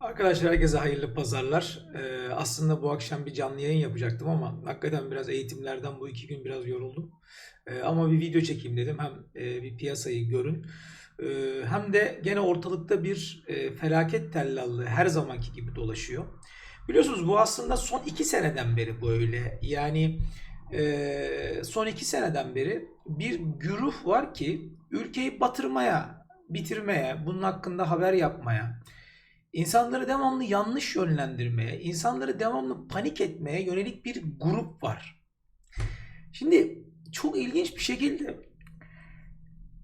Arkadaşlar herkese hayırlı pazarlar. Ee, aslında bu akşam bir canlı yayın yapacaktım ama hakikaten biraz eğitimlerden bu iki gün biraz yoruldum. Ee, ama bir video çekeyim dedim. Hem e, bir piyasayı görün. Ee, hem de gene ortalıkta bir e, felaket tellallığı her zamanki gibi dolaşıyor. Biliyorsunuz bu aslında son iki seneden beri böyle. Yani e, son iki seneden beri bir güruh var ki ülkeyi batırmaya, bitirmeye, bunun hakkında haber yapmaya, İnsanları devamlı yanlış yönlendirmeye, insanları devamlı panik etmeye yönelik bir grup var. Şimdi çok ilginç bir şekilde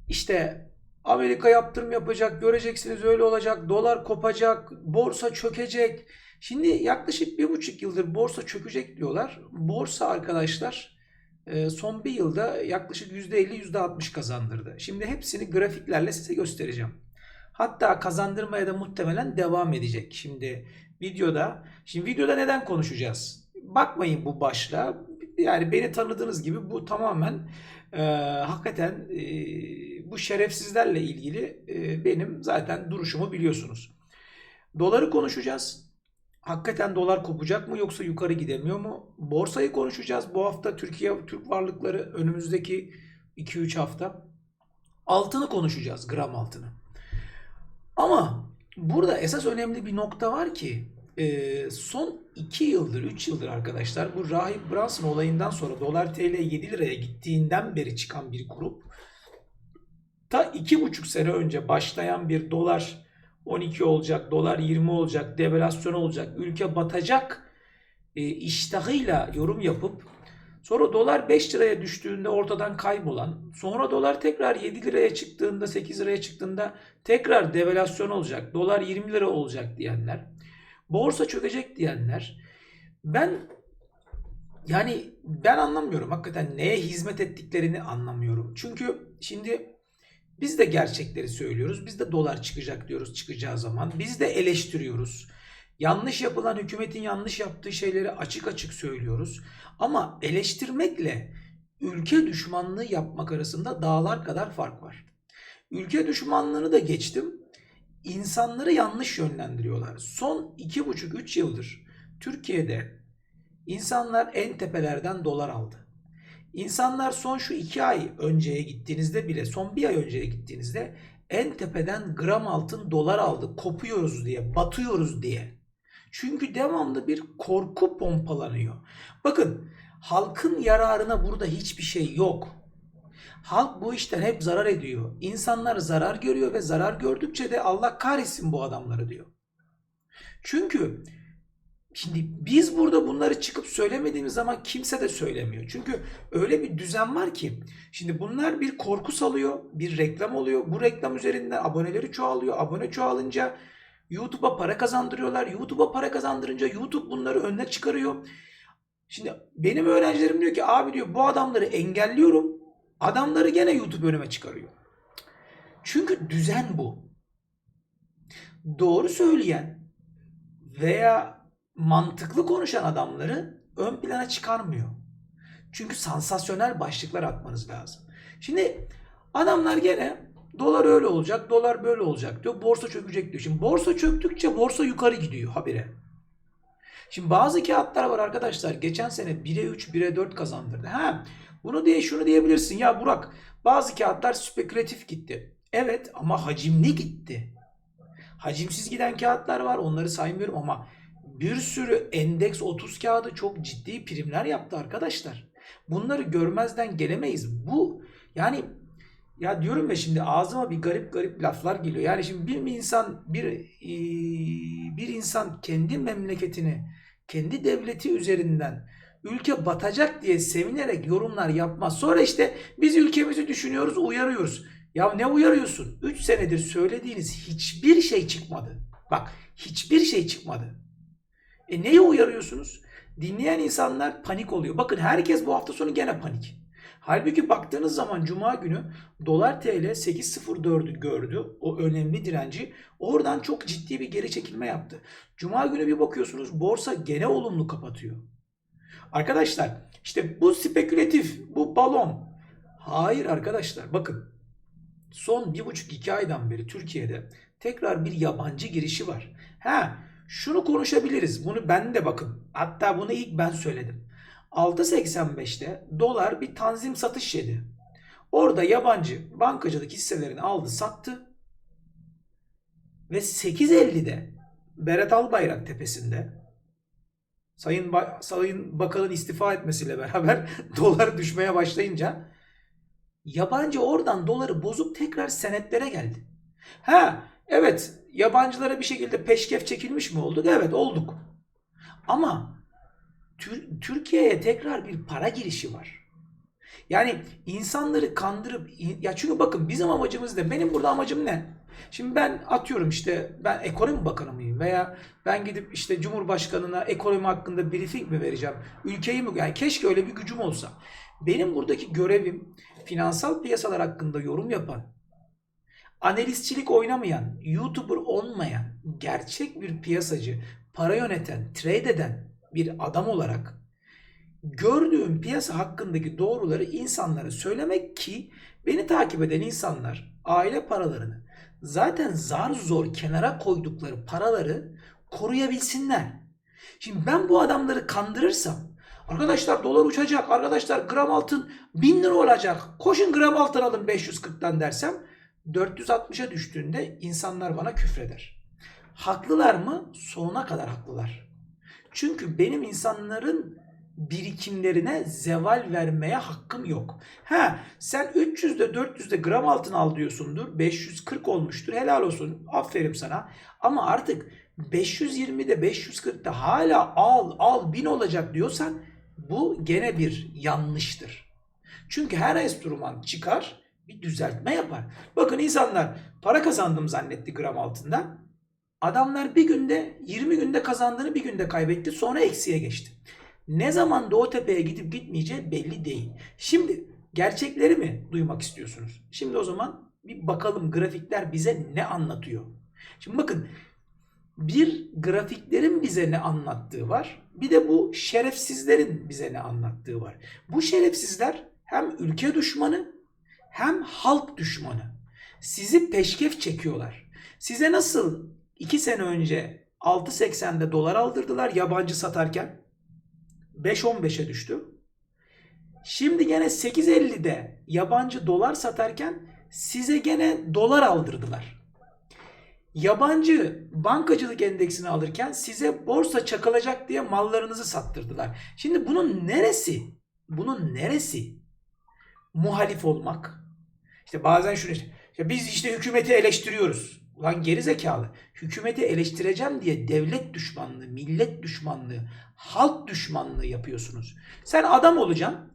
işte Amerika yaptırım yapacak, göreceksiniz öyle olacak, dolar kopacak, borsa çökecek. Şimdi yaklaşık bir buçuk yıldır borsa çökecek diyorlar. Borsa arkadaşlar e, son bir yılda yaklaşık %50 %60 kazandırdı. Şimdi hepsini grafiklerle size göstereceğim. Hatta kazandırmaya da muhtemelen devam edecek. Şimdi videoda, şimdi videoda neden konuşacağız? Bakmayın bu başlığa. Yani beni tanıdığınız gibi bu tamamen e, hakikaten e, bu şerefsizlerle ilgili e, benim zaten duruşumu biliyorsunuz. Doları konuşacağız. Hakikaten dolar kopacak mı yoksa yukarı gidemiyor mu? Borsayı konuşacağız. Bu hafta Türkiye Türk varlıkları önümüzdeki 2-3 hafta. Altını konuşacağız, gram altını. Ama burada esas önemli bir nokta var ki e, son 2 yıldır 3 yıldır arkadaşlar bu Rahip Brunson olayından sonra dolar TL 7 liraya gittiğinden beri çıkan bir grup ta 2,5 sene önce başlayan bir dolar 12 olacak, dolar 20 olacak, devalüasyon olacak, ülke batacak e, iştahıyla yorum yapıp Sonra dolar 5 liraya düştüğünde ortadan kaybolan, sonra dolar tekrar 7 liraya çıktığında, 8 liraya çıktığında tekrar devalüasyon olacak, dolar 20 lira olacak diyenler, borsa çökecek diyenler, ben yani ben anlamıyorum hakikaten neye hizmet ettiklerini anlamıyorum. Çünkü şimdi biz de gerçekleri söylüyoruz. Biz de dolar çıkacak diyoruz çıkacağı zaman. Biz de eleştiriyoruz. Yanlış yapılan hükümetin yanlış yaptığı şeyleri açık açık söylüyoruz. Ama eleştirmekle ülke düşmanlığı yapmak arasında dağlar kadar fark var. Ülke düşmanlığını da geçtim. İnsanları yanlış yönlendiriyorlar. Son 2,5-3 yıldır Türkiye'de insanlar en tepelerden dolar aldı. İnsanlar son şu 2 ay önceye gittiğinizde bile, son bir ay önceye gittiğinizde en tepeden gram altın dolar aldı. Kopuyoruz diye, batıyoruz diye. Çünkü devamlı bir korku pompalanıyor. Bakın halkın yararına burada hiçbir şey yok. Halk bu işten hep zarar ediyor. İnsanlar zarar görüyor ve zarar gördükçe de Allah kahretsin bu adamları diyor. Çünkü şimdi biz burada bunları çıkıp söylemediğimiz zaman kimse de söylemiyor. Çünkü öyle bir düzen var ki şimdi bunlar bir korku salıyor, bir reklam oluyor. Bu reklam üzerinden aboneleri çoğalıyor. Abone çoğalınca YouTube'a para kazandırıyorlar. YouTube'a para kazandırınca YouTube bunları önüne çıkarıyor. Şimdi benim öğrencilerim diyor ki abi diyor bu adamları engelliyorum. Adamları gene YouTube önüme çıkarıyor. Çünkü düzen bu. Doğru söyleyen veya mantıklı konuşan adamları ön plana çıkarmıyor. Çünkü sansasyonel başlıklar atmanız lazım. Şimdi adamlar gene Dolar öyle olacak, dolar böyle olacak diyor. Borsa çökecek diyor. Şimdi borsa çöktükçe borsa yukarı gidiyor habire. Şimdi bazı kağıtlar var arkadaşlar. Geçen sene 1'e 3, 1'e 4 kazandırdı. Ha, bunu diye şunu diyebilirsin. Ya Burak bazı kağıtlar spekülatif gitti. Evet ama hacimli gitti. Hacimsiz giden kağıtlar var. Onları saymıyorum ama bir sürü endeks 30 kağıdı çok ciddi primler yaptı arkadaşlar. Bunları görmezden gelemeyiz. Bu yani ya diyorum ya şimdi ağzıma bir garip garip laflar geliyor. Yani şimdi bir insan bir bir insan kendi memleketini, kendi devleti üzerinden ülke batacak diye sevinerek yorumlar yapmaz. Sonra işte biz ülkemizi düşünüyoruz, uyarıyoruz. Ya ne uyarıyorsun? 3 senedir söylediğiniz hiçbir şey çıkmadı. Bak hiçbir şey çıkmadı. E neye uyarıyorsunuz? Dinleyen insanlar panik oluyor. Bakın herkes bu hafta sonu gene panik. Halbuki baktığınız zaman Cuma günü dolar TL 8.04'ü gördü. O önemli direnci. Oradan çok ciddi bir geri çekilme yaptı. Cuma günü bir bakıyorsunuz borsa gene olumlu kapatıyor. Arkadaşlar işte bu spekülatif, bu balon. Hayır arkadaşlar bakın son bir buçuk iki aydan beri Türkiye'de tekrar bir yabancı girişi var. Ha, şunu konuşabiliriz. Bunu ben de bakın. Hatta bunu ilk ben söyledim. 6.85'te dolar bir tanzim satış yedi. Orada yabancı bankacılık hisselerini aldı sattı. Ve 8.50'de Berat Albayrak tepesinde Sayın, ba- Sayın Bakan'ın istifa etmesiyle beraber dolar düşmeye başlayınca yabancı oradan doları bozup tekrar senetlere geldi. Ha evet yabancılara bir şekilde peşkef çekilmiş mi olduk? Evet olduk. Ama Tür- Türkiye'ye tekrar bir para girişi var. Yani insanları kandırıp ya çünkü bakın bizim amacımız ne? Benim burada amacım ne? Şimdi ben atıyorum işte ben ekonomi bakanı mıyım veya ben gidip işte Cumhurbaşkanına ekonomi hakkında briefing mi vereceğim? Ülkeyi mi yani keşke öyle bir gücüm olsa. Benim buradaki görevim finansal piyasalar hakkında yorum yapan, analistçilik oynamayan, YouTuber olmayan, gerçek bir piyasacı, para yöneten, trade eden bir adam olarak gördüğüm piyasa hakkındaki doğruları insanlara söylemek ki beni takip eden insanlar aile paralarını zaten zar zor kenara koydukları paraları koruyabilsinler. Şimdi ben bu adamları kandırırsam arkadaşlar dolar uçacak arkadaşlar gram altın 1000 lira olacak koşun gram altın alın 540'tan dersem 460'a düştüğünde insanlar bana küfreder. Haklılar mı? Sonuna kadar haklılar. Çünkü benim insanların birikimlerine zeval vermeye hakkım yok. Ha sen 300'de 400'de gram altın al diyorsundur. 540 olmuştur. Helal olsun. Aferin sana. Ama artık 520'de 540'da hala al al 1000 olacak diyorsan bu gene bir yanlıştır. Çünkü her enstrüman çıkar bir düzeltme yapar. Bakın insanlar para kazandım zannetti gram altında. Adamlar bir günde 20 günde kazandığını bir günde kaybetti sonra eksiye geçti. Ne zaman o tepeye gidip gitmeyeceği belli değil. Şimdi gerçekleri mi duymak istiyorsunuz? Şimdi o zaman bir bakalım grafikler bize ne anlatıyor. Şimdi bakın bir grafiklerin bize ne anlattığı var. Bir de bu şerefsizlerin bize ne anlattığı var. Bu şerefsizler hem ülke düşmanı hem halk düşmanı. Sizi peşkef çekiyorlar. Size nasıl 2 sene önce 6.80'de dolar aldırdılar yabancı satarken 5.15'e düştü. Şimdi gene 8.50'de yabancı dolar satarken size gene dolar aldırdılar. Yabancı bankacılık endeksini alırken size borsa çakılacak diye mallarınızı sattırdılar. Şimdi bunun neresi? Bunun neresi? Muhalif olmak. İşte bazen şunu işte biz işte hükümeti eleştiriyoruz. Ulan geri zekalı. Hükümeti eleştireceğim diye devlet düşmanlığı, millet düşmanlığı, halk düşmanlığı yapıyorsunuz. Sen adam olacaksın.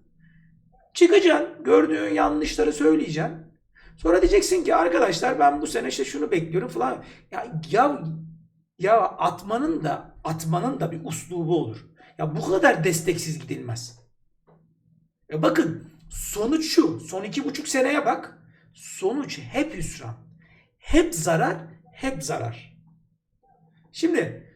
Çıkacaksın. Gördüğün yanlışları söyleyeceksin. Sonra diyeceksin ki arkadaşlar ben bu sene işte şunu bekliyorum falan. Ya ya ya atmanın da atmanın da bir uslubu olur. Ya bu kadar desteksiz gidilmez. Ya bakın sonuç şu. Son iki buçuk seneye bak. Sonuç hep hüsran. Hep zarar, hep zarar. Şimdi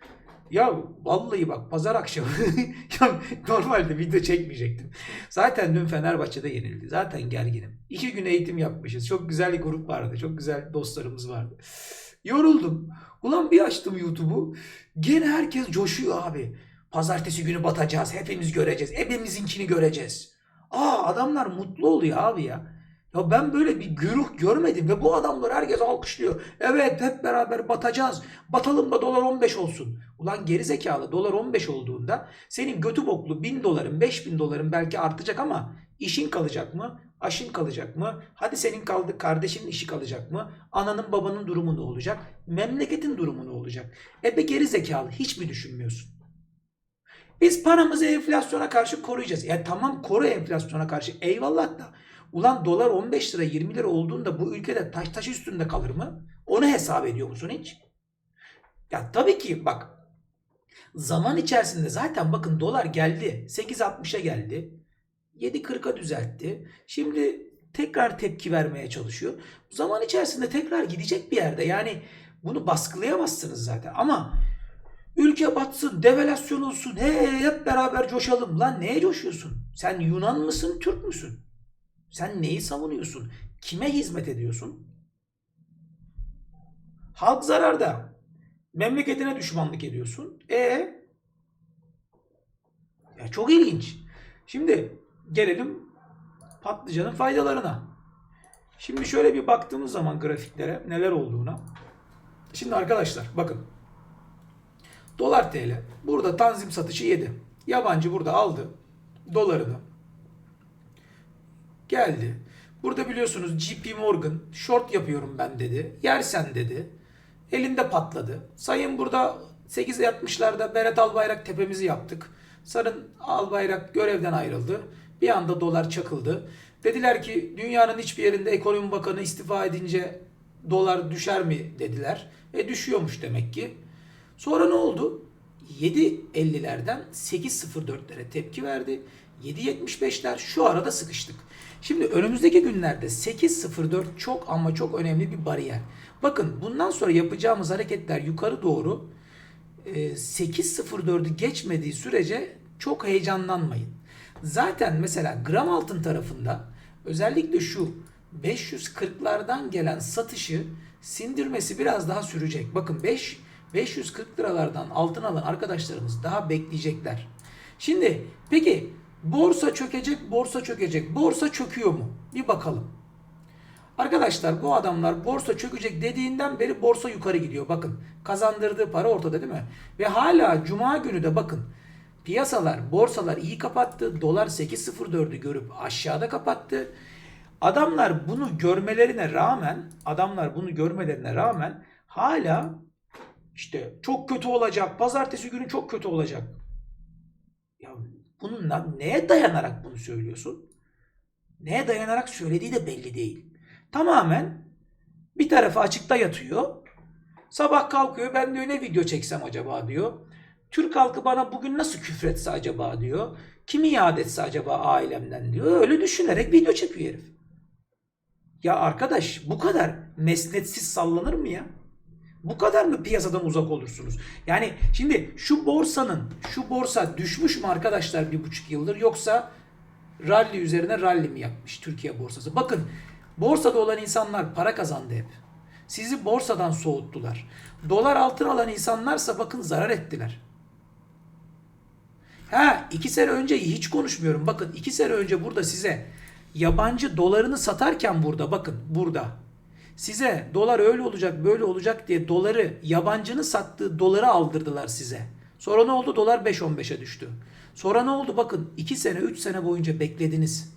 ya vallahi bak pazar akşamı ya normalde video çekmeyecektim. Zaten dün Fenerbahçe'de yenildi. Zaten gerginim. İki gün eğitim yapmışız. Çok güzel bir grup vardı. Çok güzel dostlarımız vardı. Yoruldum. Ulan bir açtım YouTube'u. Gene herkes coşuyor abi. Pazartesi günü batacağız. Hepimiz göreceğiz. Hepimizinkini göreceğiz. Aa adamlar mutlu oluyor abi ya. Ya ben böyle bir güruh görmedim ve bu adamlar herkes alkışlıyor. Evet hep beraber batacağız. Batalım da dolar 15 olsun. Ulan geri zekalı dolar 15 olduğunda senin götü boklu 1000 doların 5000 doların belki artacak ama işin kalacak mı? Aşın kalacak mı? Hadi senin kaldı kardeşinin işi kalacak mı? Ananın babanın durumu ne olacak? Memleketin durumu ne olacak? E be geri zekalı hiç mi düşünmüyorsun? Biz paramızı enflasyona karşı koruyacağız. Ya tamam koru enflasyona karşı eyvallah da Ulan dolar 15 lira 20 lira olduğunda bu ülkede taş taş üstünde kalır mı? Onu hesap ediyor musun hiç? Ya tabii ki bak zaman içerisinde zaten bakın dolar geldi 8.60'a geldi 7.40'a düzeltti. Şimdi tekrar tepki vermeye çalışıyor. Zaman içerisinde tekrar gidecek bir yerde. Yani bunu baskılayamazsınız zaten. Ama ülke batsın, devalüasyon olsun, he, hep beraber coşalım. Lan neye coşuyorsun? Sen Yunan mısın, Türk müsün? Sen neyi savunuyorsun? Kime hizmet ediyorsun? Halk zararda. Memleketine düşmanlık ediyorsun. E ya çok ilginç. Şimdi gelelim patlıcanın faydalarına. Şimdi şöyle bir baktığımız zaman grafiklere neler olduğuna. Şimdi arkadaşlar bakın. Dolar TL. Burada tanzim satışı yedi. Yabancı burada aldı dolarını. Geldi. Burada biliyorsunuz JP Morgan short yapıyorum ben dedi. Yersen dedi. Elinde patladı. Sayın burada 8'e yatmışlarda Berat Albayrak tepemizi yaptık. Sarın Albayrak görevden ayrıldı. Bir anda dolar çakıldı. Dediler ki dünyanın hiçbir yerinde ekonomi bakanı istifa edince dolar düşer mi dediler. E düşüyormuş demek ki. Sonra ne oldu? 7.50'lerden 8.04'lere tepki verdi. 7.75'ler şu arada sıkıştık. Şimdi önümüzdeki günlerde 8.04 çok ama çok önemli bir bariyer. Bakın bundan sonra yapacağımız hareketler yukarı doğru e, 8.04'ü geçmediği sürece çok heyecanlanmayın. Zaten mesela gram altın tarafında özellikle şu 540'lardan gelen satışı sindirmesi biraz daha sürecek. Bakın 5 540 liralardan altın alan arkadaşlarımız daha bekleyecekler. Şimdi peki borsa çökecek, borsa çökecek. Borsa çöküyor mu? Bir bakalım. Arkadaşlar bu adamlar borsa çökecek dediğinden beri borsa yukarı gidiyor. Bakın kazandırdığı para ortada değil mi? Ve hala cuma günü de bakın piyasalar, borsalar iyi kapattı. Dolar 8.04'ü görüp aşağıda kapattı. Adamlar bunu görmelerine rağmen, adamlar bunu görmelerine rağmen hala işte çok kötü olacak, pazartesi günü çok kötü olacak. Ya bununla neye dayanarak bunu söylüyorsun? Neye dayanarak söylediği de belli değil. Tamamen bir tarafı açıkta yatıyor. Sabah kalkıyor ben diyor ne video çeksem acaba diyor. Türk halkı bana bugün nasıl küfretse acaba diyor. Kimi yad etse acaba ailemden diyor. Öyle düşünerek video çekiyor herif. Ya arkadaş bu kadar mesnetsiz sallanır mı ya? Bu kadar mı piyasadan uzak olursunuz? Yani şimdi şu borsanın, şu borsa düşmüş mü arkadaşlar bir buçuk yıldır yoksa rally üzerine rally mi yapmış Türkiye borsası? Bakın borsada olan insanlar para kazandı hep. Sizi borsadan soğuttular. Dolar altın alan insanlarsa bakın zarar ettiler. Ha iki sene önce hiç konuşmuyorum. Bakın iki sene önce burada size yabancı dolarını satarken burada bakın burada size dolar öyle olacak böyle olacak diye doları yabancının sattığı doları aldırdılar size. Sonra ne oldu? Dolar 5.15'e düştü. Sonra ne oldu? Bakın 2 sene 3 sene boyunca beklediniz.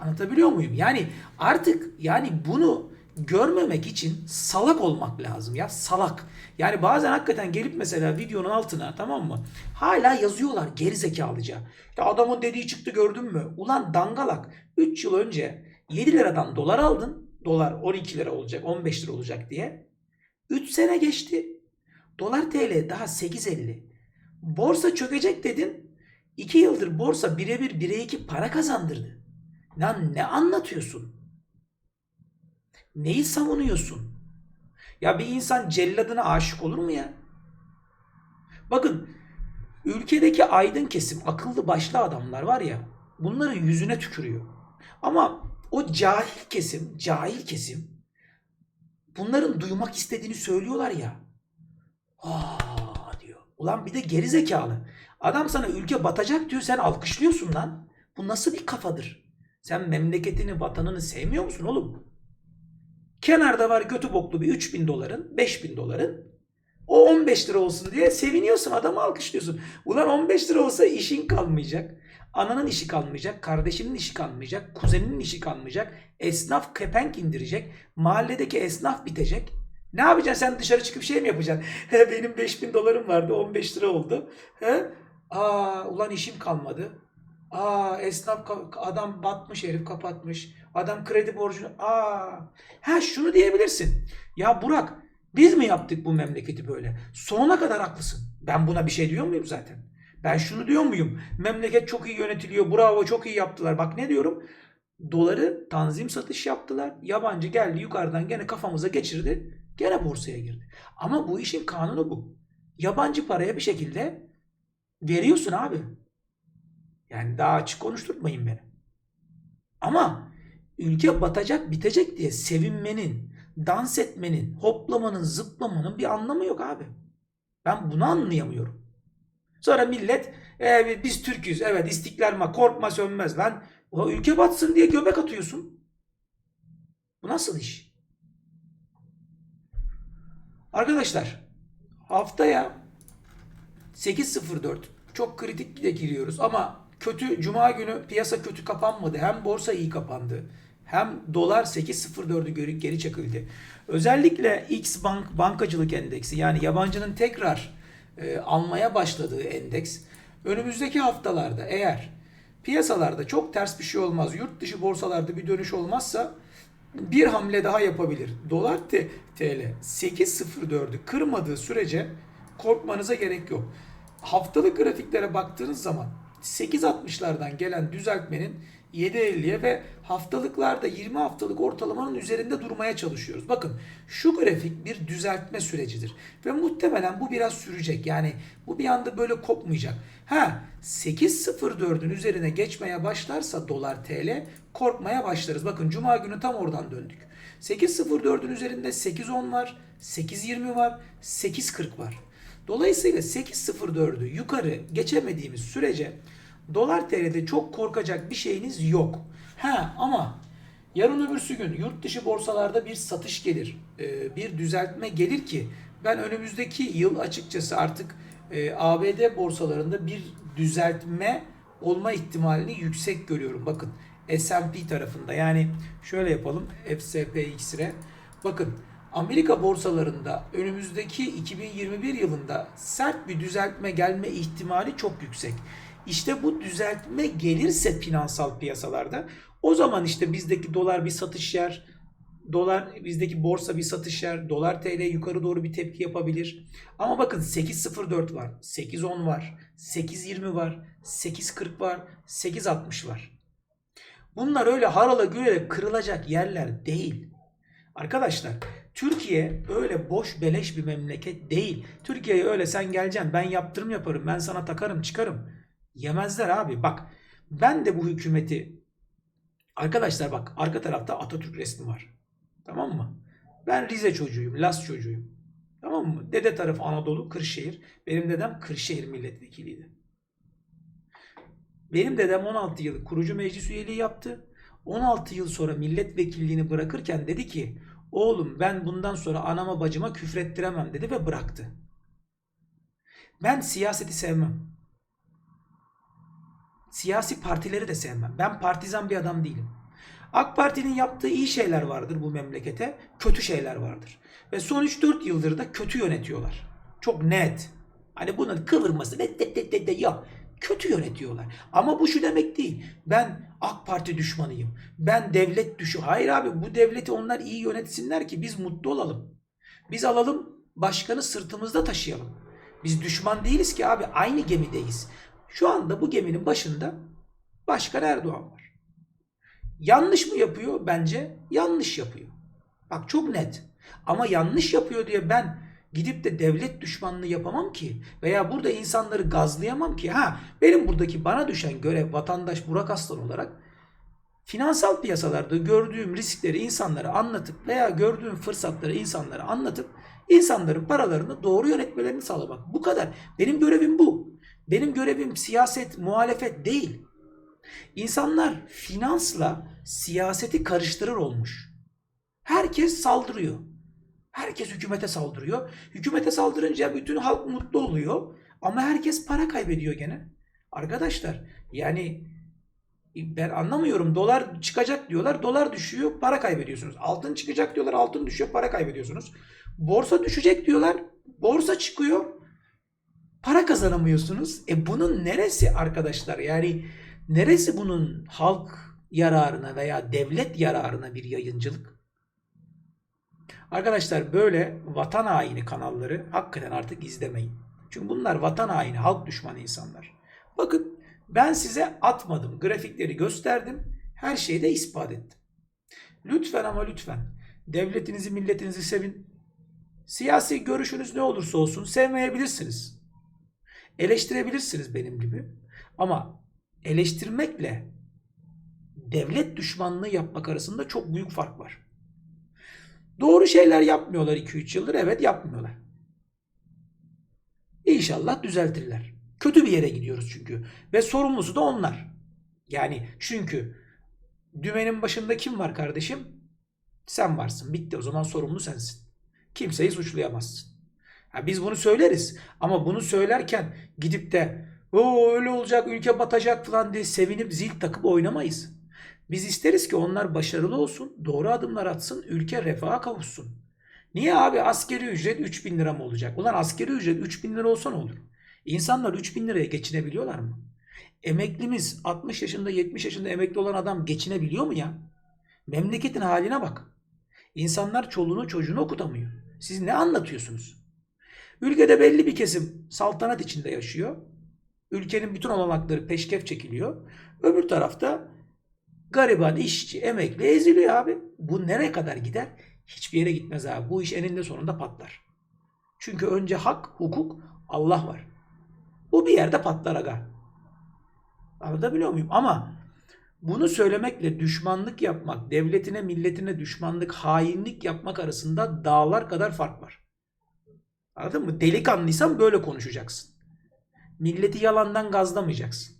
Anlatabiliyor muyum? Yani artık yani bunu görmemek için salak olmak lazım ya salak. Yani bazen hakikaten gelip mesela videonun altına tamam mı? Hala yazıyorlar geri zekalıca. Ya adamın dediği çıktı gördün mü? Ulan dangalak 3 yıl önce 7 liradan dolar aldın. Dolar 12 lira olacak 15 lira olacak diye. 3 sene geçti. Dolar TL daha 8.50. Borsa çökecek dedin. 2 yıldır borsa birebir 1'e 2 para kazandırdı. Lan ne anlatıyorsun? Neyi savunuyorsun? Ya bir insan celladına aşık olur mu ya? Bakın ülkedeki aydın kesim, akıllı başlı adamlar var ya bunların yüzüne tükürüyor. Ama o cahil kesim, cahil kesim bunların duymak istediğini söylüyorlar ya. Aa diyor. Ulan bir de geri zekalı. Adam sana ülke batacak diyor sen alkışlıyorsun lan. Bu nasıl bir kafadır? Sen memleketini, vatanını sevmiyor musun oğlum? Kenarda var götü boklu bir 3000 doların, 5000 doların. O 15 lira olsun diye seviniyorsun, adamı alkışlıyorsun. Ulan 15 lira olsa işin kalmayacak. Ananın işi kalmayacak, kardeşinin işi kalmayacak, kuzeninin işi kalmayacak. Esnaf kepenk indirecek, mahalledeki esnaf bitecek. Ne yapacaksın sen dışarı çıkıp şey mi yapacaksın? He, benim 5000 dolarım vardı 15 lira oldu. He? Aa ulan işim kalmadı. Aa esnaf adam batmış herif kapatmış. Adam kredi borcunu aa. Ha şunu diyebilirsin. Ya Burak biz mi yaptık bu memleketi böyle? Sonuna kadar haklısın. Ben buna bir şey diyor muyum zaten? Ben şunu diyor muyum? Memleket çok iyi yönetiliyor. Bravo çok iyi yaptılar. Bak ne diyorum? Doları tanzim satış yaptılar. Yabancı geldi yukarıdan gene kafamıza geçirdi. Gene borsaya girdi. Ama bu işin kanunu bu. Yabancı paraya bir şekilde veriyorsun abi. Yani daha açık konuşturmayın beni. Ama ülke batacak bitecek diye sevinmenin, dans etmenin, hoplamanın, zıplamanın bir anlamı yok abi. Ben bunu anlayamıyorum. Sonra millet "E, biz Türk'üz evet istiklal ma korkma sönmez lan. O ülke batsın diye göbek atıyorsun. Bu nasıl iş? Arkadaşlar haftaya 8.04 çok kritik de giriyoruz ama kötü cuma günü piyasa kötü kapanmadı. Hem borsa iyi kapandı. Hem dolar 8.04'ü geri, geri çekildi. Özellikle X Bank bankacılık endeksi yani yabancının tekrar e, almaya başladığı endeks önümüzdeki haftalarda eğer piyasalarda çok ters bir şey olmaz, yurt dışı borsalarda bir dönüş olmazsa bir hamle daha yapabilir. Dolar TL 8.04'ü kırmadığı sürece korkmanıza gerek yok. Haftalık grafiklere baktığınız zaman 8.60'lardan gelen düzeltmenin 7.50'ye ve haftalıklarda 20 haftalık ortalamanın üzerinde durmaya çalışıyoruz. Bakın şu grafik bir düzeltme sürecidir ve muhtemelen bu biraz sürecek. Yani bu bir anda böyle kopmayacak. Ha 8.04'ün üzerine geçmeye başlarsa dolar TL korkmaya başlarız. Bakın cuma günü tam oradan döndük. 8.04'ün üzerinde 8.10 var, 8.20 var, 8.40 var. Dolayısıyla 8.04'ü yukarı geçemediğimiz sürece dolar TL'de çok korkacak bir şeyiniz yok. Ha ama yarın öbürsü gün yurt dışı borsalarda bir satış gelir, e, bir düzeltme gelir ki ben önümüzdeki yıl açıkçası artık e, ABD borsalarında bir düzeltme olma ihtimalini yüksek görüyorum. Bakın S&P tarafında yani şöyle yapalım FSPX'e bakın Amerika borsalarında önümüzdeki 2021 yılında sert bir düzeltme gelme ihtimali çok yüksek. İşte bu düzeltme gelirse finansal piyasalarda o zaman işte bizdeki dolar bir satış yer, dolar bizdeki borsa bir satış yer, dolar TL yukarı doğru bir tepki yapabilir. Ama bakın 8.04 var, 8.10 var, 8.20 var, 8.40 var, 8.60 var. Bunlar öyle harala gürele kırılacak yerler değil. Arkadaşlar Türkiye öyle boş beleş bir memleket değil. Türkiye'ye öyle sen geleceksin ben yaptırım yaparım ben sana takarım çıkarım. Yemezler abi bak ben de bu hükümeti arkadaşlar bak arka tarafta Atatürk resmi var. Tamam mı? Ben Rize çocuğuyum, Las çocuğuyum. Tamam mı? Dede tarafı Anadolu, Kırşehir. Benim dedem Kırşehir milletvekiliydi. Benim dedem 16 yıl kurucu meclis üyeliği yaptı. 16 yıl sonra milletvekilliğini bırakırken dedi ki oğlum ben bundan sonra anama bacıma küfrettiremem dedi ve bıraktı. Ben siyaseti sevmem. Siyasi partileri de sevmem. Ben partizan bir adam değilim. AK Parti'nin yaptığı iyi şeyler vardır bu memlekete, kötü şeyler vardır. Ve son 3-4 yıldır da kötü yönetiyorlar. Çok net. Hani bunun kıvırması ne de de de de yok. Kötü yönetiyorlar. Ama bu şu demek değil. Ben AK Parti düşmanıyım. Ben devlet düşü. Hayır abi bu devleti onlar iyi yönetsinler ki biz mutlu olalım. Biz alalım başkanı sırtımızda taşıyalım. Biz düşman değiliz ki abi aynı gemideyiz. Şu anda bu geminin başında Başkan Erdoğan var. Yanlış mı yapıyor? Bence yanlış yapıyor. Bak çok net. Ama yanlış yapıyor diye ben gidip de devlet düşmanlığı yapamam ki. Veya burada insanları gazlayamam ki. Ha benim buradaki bana düşen görev vatandaş Burak Aslan olarak finansal piyasalarda gördüğüm riskleri insanlara anlatıp veya gördüğüm fırsatları insanlara anlatıp insanların paralarını doğru yönetmelerini sağlamak. Bu kadar. Benim görevim bu. Benim görevim siyaset, muhalefet değil. İnsanlar finansla siyaseti karıştırır olmuş. Herkes saldırıyor. Herkes hükümete saldırıyor. Hükümete saldırınca bütün halk mutlu oluyor. Ama herkes para kaybediyor gene. Arkadaşlar yani ben anlamıyorum. Dolar çıkacak diyorlar. Dolar düşüyor. Para kaybediyorsunuz. Altın çıkacak diyorlar. Altın düşüyor. Para kaybediyorsunuz. Borsa düşecek diyorlar. Borsa çıkıyor. Para kazanamıyorsunuz. E bunun neresi arkadaşlar? Yani neresi bunun halk yararına veya devlet yararına bir yayıncılık? Arkadaşlar böyle vatan haini kanalları hakikaten artık izlemeyin. Çünkü bunlar vatan haini, halk düşmanı insanlar. Bakın ben size atmadım. Grafikleri gösterdim. Her şeyi de ispat ettim. Lütfen ama lütfen devletinizi, milletinizi sevin. Siyasi görüşünüz ne olursa olsun sevmeyebilirsiniz. Eleştirebilirsiniz benim gibi. Ama eleştirmekle devlet düşmanlığı yapmak arasında çok büyük fark var. Doğru şeyler yapmıyorlar 2-3 yıldır. Evet yapmıyorlar. İnşallah düzeltirler. Kötü bir yere gidiyoruz çünkü. Ve sorumlusu da onlar. Yani çünkü dümenin başında kim var kardeşim? Sen varsın. Bitti o zaman sorumlu sensin. Kimseyi suçlayamazsın. Biz bunu söyleriz ama bunu söylerken gidip de o öyle olacak ülke batacak falan diye sevinip zil takıp oynamayız. Biz isteriz ki onlar başarılı olsun, doğru adımlar atsın, ülke refaha kavuşsun. Niye abi askeri ücret 3000 lira mı olacak? Ulan askeri ücret 3000 lira olsa ne olur? İnsanlar 3000 liraya geçinebiliyorlar mı? Emeklimiz 60 yaşında 70 yaşında emekli olan adam geçinebiliyor mu ya? Memleketin haline bak. İnsanlar çoluğunu çocuğunu okutamıyor. Siz ne anlatıyorsunuz? Ülkede belli bir kesim saltanat içinde yaşıyor. Ülkenin bütün olanakları peşkef çekiliyor. Öbür tarafta gariban işçi, emekli eziliyor abi. Bu nereye kadar gider? Hiçbir yere gitmez abi. Bu iş eninde sonunda patlar. Çünkü önce hak, hukuk, Allah var. Bu bir yerde patlar aga. Anlatabiliyor muyum? Ama bunu söylemekle düşmanlık yapmak, devletine, milletine düşmanlık, hainlik yapmak arasında dağlar kadar fark var. Anladın mı? Delikanlıysan böyle konuşacaksın. Milleti yalandan gazlamayacaksın.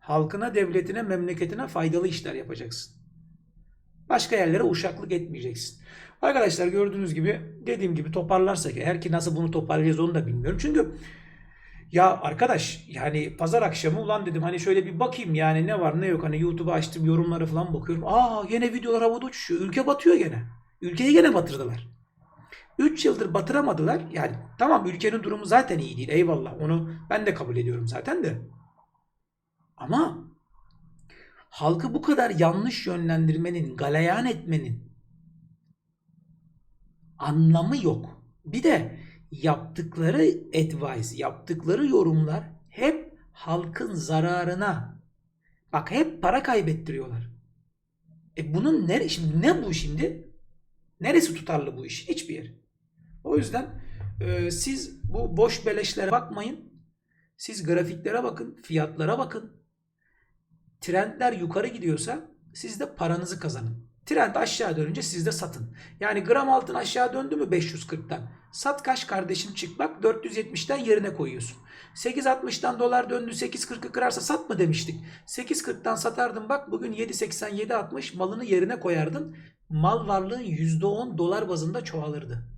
Halkına, devletine, memleketine faydalı işler yapacaksın. Başka yerlere uşaklık etmeyeceksin. Arkadaşlar gördüğünüz gibi dediğim gibi toparlarsak eğer ki nasıl bunu toparlayacağız onu da bilmiyorum. Çünkü ya arkadaş yani pazar akşamı ulan dedim hani şöyle bir bakayım yani ne var ne yok hani YouTube'u açtım yorumları falan bakıyorum. Aa yine videolar havada uçuşuyor. Ülke batıyor gene. Ülkeyi gene batırdılar. 3 yıldır batıramadılar. Yani tamam ülkenin durumu zaten iyi değil. Eyvallah. Onu ben de kabul ediyorum zaten de. Ama halkı bu kadar yanlış yönlendirmenin, galayan etmenin anlamı yok. Bir de yaptıkları advice, yaptıkları yorumlar hep halkın zararına. Bak hep para kaybettiriyorlar. E bunun nere şimdi ne bu şimdi? Neresi tutarlı bu iş? Hiçbir yer. O yüzden e, siz bu boş beleşlere bakmayın. Siz grafiklere bakın, fiyatlara bakın. Trendler yukarı gidiyorsa siz de paranızı kazanın. Trend aşağı dönünce siz de satın. Yani gram altın aşağı döndü mü 540'tan? Sat kaç kardeşim çık bak 470'ten yerine koyuyorsun. 8.60'dan dolar döndü 8.40'ı kırarsa sat mı demiştik. 8.40'tan satardın bak bugün 7.87.60 malını yerine koyardın. Mal varlığın %10 dolar bazında çoğalırdı.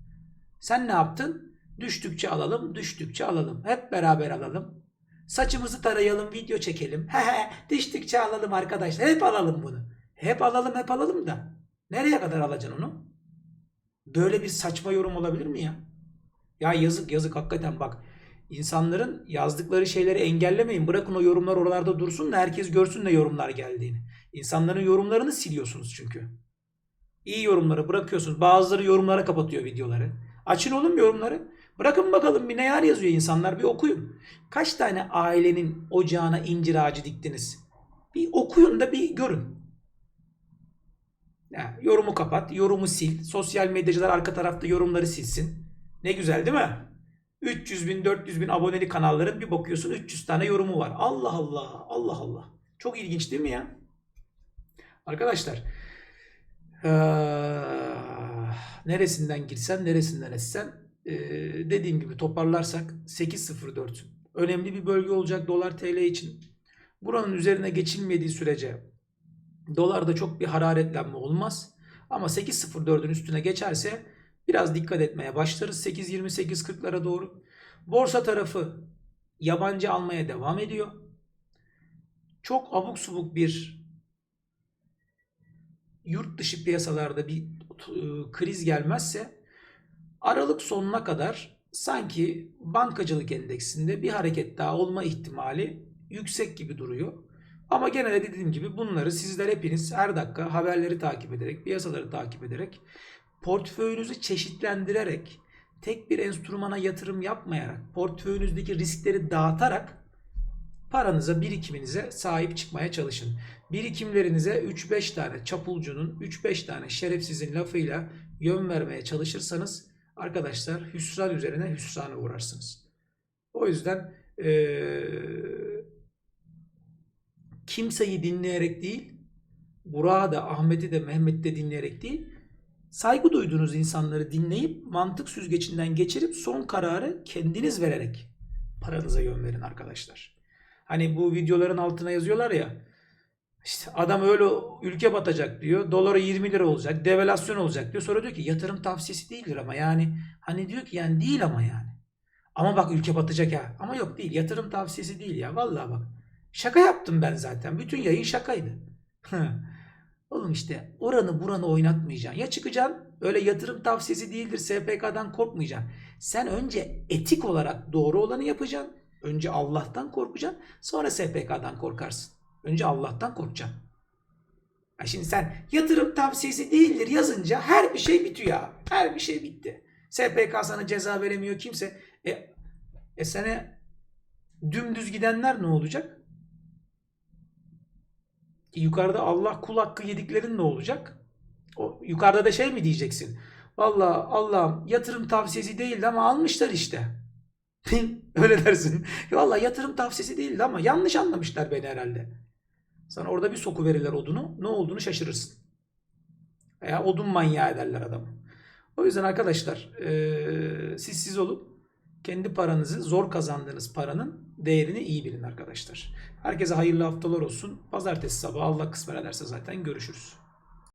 Sen ne yaptın? Düştükçe alalım, düştükçe alalım. Hep beraber alalım. Saçımızı tarayalım, video çekelim. He düştükçe alalım arkadaşlar. Hep alalım bunu. Hep alalım, hep alalım da. Nereye kadar alacaksın onu? Böyle bir saçma yorum olabilir mi ya? Ya yazık yazık hakikaten bak. İnsanların yazdıkları şeyleri engellemeyin. Bırakın o yorumlar oralarda dursun da herkes görsün ne yorumlar geldiğini. İnsanların yorumlarını siliyorsunuz çünkü. İyi yorumları bırakıyorsunuz. Bazıları yorumlara kapatıyor videoları. Açın oğlum yorumları. Bırakın bakalım bir neler yazıyor insanlar bir okuyun. Kaç tane ailenin ocağına incir ağacı diktiniz? Bir okuyun da bir görün. Ya, yorumu kapat, yorumu sil. Sosyal medyacılar arka tarafta yorumları silsin. Ne güzel değil mi? 300 bin, 400 bin aboneli kanalların bir bakıyorsun 300 tane yorumu var. Allah Allah, Allah Allah. Çok ilginç değil mi ya? Arkadaşlar, ee, neresinden girsen, neresinden etsen ee, dediğim gibi toparlarsak 8.04 önemli bir bölge olacak dolar TL için. Buranın üzerine geçilmediği sürece dolarda çok bir hararetlenme olmaz. Ama 8.04'ün üstüne geçerse biraz dikkat etmeye başlarız 8.20-8.40'lara doğru. Borsa tarafı yabancı almaya devam ediyor. Çok abuk subuk bir yurt dışı piyasalarda bir e, kriz gelmezse Aralık sonuna kadar sanki bankacılık endeksinde bir hareket daha olma ihtimali yüksek gibi duruyor. Ama gene de dediğim gibi bunları sizler hepiniz her dakika haberleri takip ederek, piyasaları takip ederek, portföyünüzü çeşitlendirerek, tek bir enstrümana yatırım yapmayarak, portföyünüzdeki riskleri dağıtarak paranıza, birikiminize sahip çıkmaya çalışın. Birikimlerinize 3-5 tane çapulcunun, 3-5 tane şerefsizin lafıyla yön vermeye çalışırsanız arkadaşlar hüsran üzerine hüsrana uğrarsınız. O yüzden ee, kimseyi dinleyerek değil, Burak'ı da Ahmet'i de Mehmet'i de dinleyerek değil, saygı duyduğunuz insanları dinleyip mantık süzgecinden geçirip son kararı kendiniz vererek paranıza yön verin arkadaşlar. Hani bu videoların altına yazıyorlar ya işte adam öyle ülke batacak diyor. Dolara 20 lira olacak. Devalüasyon olacak diyor. Sonra diyor ki yatırım tavsiyesi değildir ama yani hani diyor ki yani değil ama yani. Ama bak ülke batacak ha. Ama yok değil. Yatırım tavsiyesi değil ya. Vallahi bak. Şaka yaptım ben zaten. Bütün yayın şakaydı. Oğlum işte oranı buranı oynatmayacaksın. Ya çıkacaksın öyle yatırım tavsiyesi değildir SPK'dan korkmayacaksın. Sen önce etik olarak doğru olanı yapacaksın. Önce Allah'tan korkacaksın. Sonra SPK'dan korkarsın. Önce Allah'tan korkacaksın. Ha şimdi sen yatırım tavsiyesi değildir yazınca her bir şey bitiyor ya. Her bir şey bitti. SPK sana ceza veremiyor kimse. E, e sana dümdüz gidenler ne olacak? E, yukarıda Allah kul hakkı yediklerin ne olacak? O, yukarıda da şey mi diyeceksin? Vallahi Allah'ım yatırım tavsiyesi değildi ama almışlar işte. Öyle dersin. Vallahi yatırım tavsiyesi değildi ama yanlış anlamışlar beni herhalde. Sana orada bir soku verirler odunu. Ne olduğunu şaşırırsın. Veya odun manyağı ederler adamı. O yüzden arkadaşlar eee, siz siz olup kendi paranızı zor kazandığınız paranın değerini iyi bilin arkadaşlar. Herkese hayırlı haftalar olsun. Pazartesi sabahı Allah kısmet ederse zaten görüşürüz.